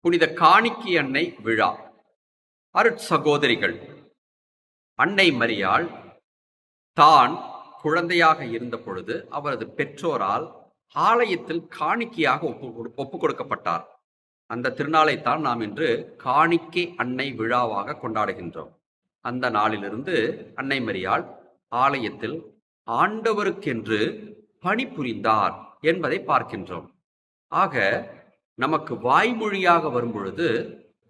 புனித காணிக்கி அன்னை விழா. அருட்சகோதரிகள் அன்னை மரியாள் தான் குழந்தையாக இருந்த பொழுது அவரது பெற்றோரால் ஆலயத்தில் காணிக்கையாக ஒப்பு கொடு- கொடுக்கப்பட்டார். அந்த திருநாளைத்தான் நாம் இன்று காணிக்கை அன்னை விழாவாக கொண்டாடுகின்றோம். அந்த நாளிலிருந்து அன்னை மரியாள் ஆலயத்தில் ஆண்டவருக்கென்று பணிபுரிந்தார் என்பதை பார்க்கின்றோம். ஆக நமக்கு வாய்மொழியாக வரும்பொழுது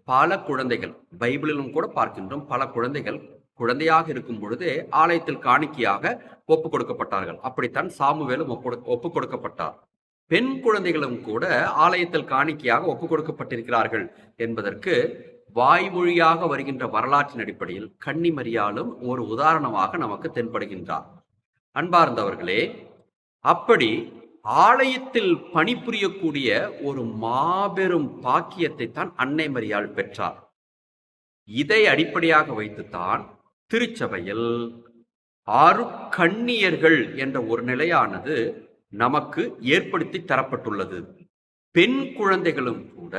பல குழந்தைகள் பைபிளிலும் கூட பார்க்கின்றோம் பல குழந்தைகள் குழந்தையாக இருக்கும் பொழுதே ஆலயத்தில் காணிக்கையாக ஒப்பு கொடுக்கப்பட்டார்கள். அப்படித்தான் சாமுவேலும் ஒப்பு ஒப்பு கொடுக்கப்பட்டார். பெண் குழந்தைகளும் கூட ஆலயத்தில் காணிக்கையாக ஒப்பு கொடுக்கப்பட்டிருக்கிறார்கள் என்பதற்கு வாய்மொழியாக வருகின்ற வரலாற்றின் அடிப்படையில் கன்னிமரியாலும் ஒரு உதாரணமாக நமக்கு தென்படுகின்றார். அன்பார்ந்தவர்களே அப்படி ஆலயத்தில் பணிபுரியக்கூடிய ஒரு மாபெரும் பாக்கியத்தை தான் அன்னை மரியாள் பெற்றார். இதை அடிப்படையாக வைத்துத்தான் திருச்சபையில் அருக்கண்ணியர்கள் என்ற ஒரு நிலையானது நமக்கு ஏற்படுத்தி தரப்பட்டுள்ளது. பெண் குழந்தைகளும் கூட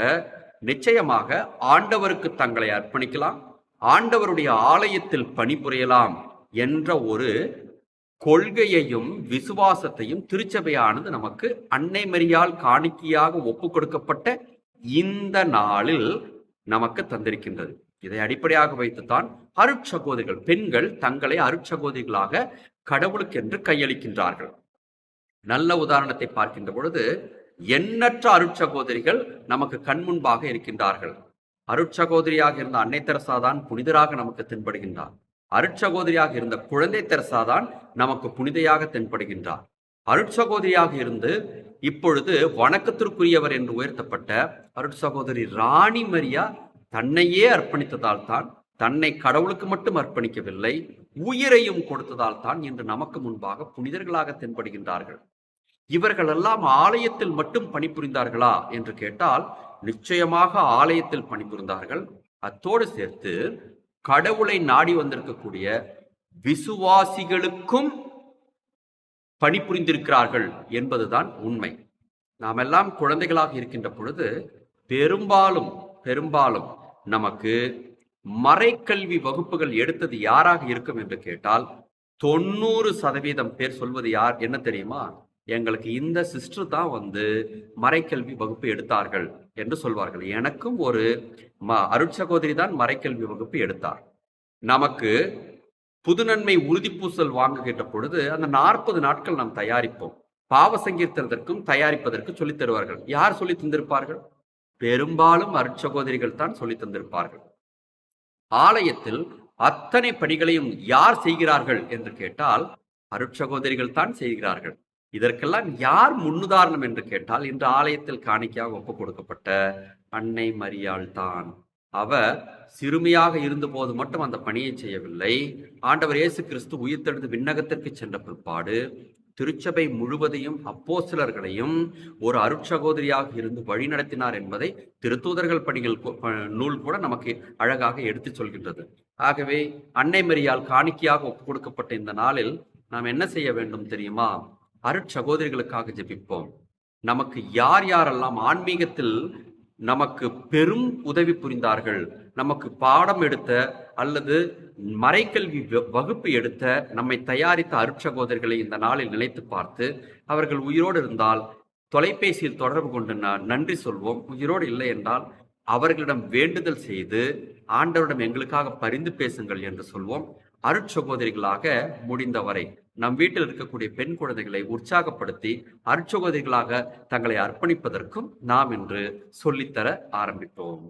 நிச்சயமாக ஆண்டவருக்கு தங்களை அர்ப்பணிக்கலாம் ஆண்டவருடைய ஆலயத்தில் பணிபுரியலாம் என்ற ஒரு கொள்கையையும் விசுவாசத்தையும் திருச்சபையானது நமக்கு அன்னை மரியால் காணிக்கையாக ஒப்பு கொடுக்கப்பட்ட இந்த நாளில் நமக்கு தந்திருக்கின்றது. இதை அடிப்படையாக வைத்துத்தான் அருட்சகோதரிகள் பெண்கள் தங்களை அருட்சகோதரிகளாக கடவுளுக்கென்று கையளிக்கின்றார்கள். நல்ல உதாரணத்தை பார்க்கின்ற பொழுது எண்ணற்ற அருட்சகோதரிகள் நமக்கு கண் முன்பாக இருக்கின்றார்கள். அருட்சகோதரியாக இருந்த அன்னை தெரசாதான் புனிதராக நமக்கு தென்படுகின்றார். அருட்சகோதரியாக இருந்த குழந்தை தெரசாதான் நமக்கு புனிதையாக தென்படுகின்றார். அருட்சகோதரியாக இருந்து இப்பொழுது வணக்கத்திற்குரியவர் என்று உயர்த்தப்பட்ட அருட்சகோதரி ராணி மரியா தன்னையே அர்ப்பணித்ததால் தான் தன்னை கடவுளுக்கு மட்டும் அர்ப்பணிக்கவில்லை உயிரையும் கொடுத்ததால் தான் இன்று நமக்கு முன்பாக புனிதர்களாக தென்படுகின்றார்கள். இவர்களெல்லாம் ஆலயத்தில் மட்டும் பணிபுரிந்தார்களா என்று கேட்டால் நிச்சயமாக ஆலயத்தில் பணிபுரிந்தார்கள். அத்தோடு சேர்த்து கடவுளை நாடி வந்திருக்கக்கூடிய விசுவாசிகளுக்கும் பணிபுரிந்திருக்கிறார்கள் என்பதுதான் உண்மை. நாம் எல்லாம் குழந்தைகளாக இருக்கின்ற பொழுது பெரும்பாலும் பெரும்பாலும் நமக்கு மறைக்கல்வி வகுப்புகள் எடுத்தது யாராக இருக்கும் என்று கேட்டால் தொண்ணூறு சதவீதம் பேர் சொல்வது யார் என்ன தெரியுமா? எங்களுக்கு இந்த சிஸ்டர் தான் வந்து மறைக்கல்வி வகுப்பு எடுத்தார்கள். என்று சொல்வார்கள். எனக்கும் ஒரு ம அருட்சகோதரி தான் மறைக்கல்வி வகுப்பு எடுத்தார். நமக்கு புதுநன்மை உறுதிப்பூசல் வாங்குகின்ற பொழுது அந்த நாற்பது நாட்கள் நாம் தயாரிப்போம். பாவ சங்கீர்த்தனத்திற்கும் தயாரிப்பதற்கு சொல்லித் தருவார்கள். யார் சொல்லி தந்திருப்பார்கள்? பெரும்பாலும் அருட்சகோதரிகள் தான் சொல்லி தந்திருப்பார்கள். ஆலயத்தில் அத்தனை பணிகளையும் யார் செய்கிறார்கள் என்று கேட்டால் அருட்சகோதரிகள் தான் செய்கிறார்கள். இதற்கெல்லாம் யார் முன்னுதாரணம் என்று கேட்டால் இன்று ஆலயத்தில் காணிக்கையாக ஒப்பு கொடுக்கப்பட்ட அன்னை மரியாள் தான். அவர் சிறுமியாக இருந்தபோது மட்டும் அந்த பணியை செய்யவில்லை. ஆண்டவர் இயேசு கிறிஸ்து உயிர்த்தெழுந்து விண்ணகத்திற்கு சென்ற பிற்பாடு திருச்சபை முழுவதையும் அப்போஸ்தலர்களையும் ஒரு அருட்சகோதரியாக இருந்து வழிநடத்தினார் என்பதை திருத்தூதர்கள் பணிகள் நூல் கூட நமக்கு அழகாக எடுத்துச் சொல்கின்றது. ஆகவே அன்னை மரியால் காணிக்கையாக ஒப்பு கொடுக்கப்பட்ட இந்த நாளில் நாம் என்ன செய்ய வேண்டும் தெரியுமா? அருட்சகோதரிகளுக்காக ஜெபிப்போம். நமக்கு யார் யாரெல்லாம் ஆன்மீகத்தில் நமக்கு பெரும் உதவி புரிந்தார்கள் நமக்கு பாடம் எடுத்த அல்லது மறைக்கல்வி வ- வகுப்பு எடுத்த நம்மை தயாரித்த அருட்சகோதரிகளை இந்த நாளில் நினைத்து பார்த்து அவர்கள் உயிரோடு இருந்தால் தொலைபேசியில் தொடர்பு கொண்டு நான் நன்றி சொல்வோம். உயிரோடு இல்லை என்றால் அவர்களிடம் வேண்டுதல் செய்து ஆண்டவரிடம் எங்களுக்காக பரிந்து பேசுங்கள் என்று சொல்வோம். அருட்சகோதரிகளாக முடிந்தவரை நம் வீட்டில் இருக்கக்கூடிய பெண் குழந்தைகளை உற்சாகப்படுத்தி அருட்சகோதரிகளாக தங்களை அர்ப்பணிப்பதற்கும் நாம் இன்று சொல்லித்தர ஆரம்பிப்போம்.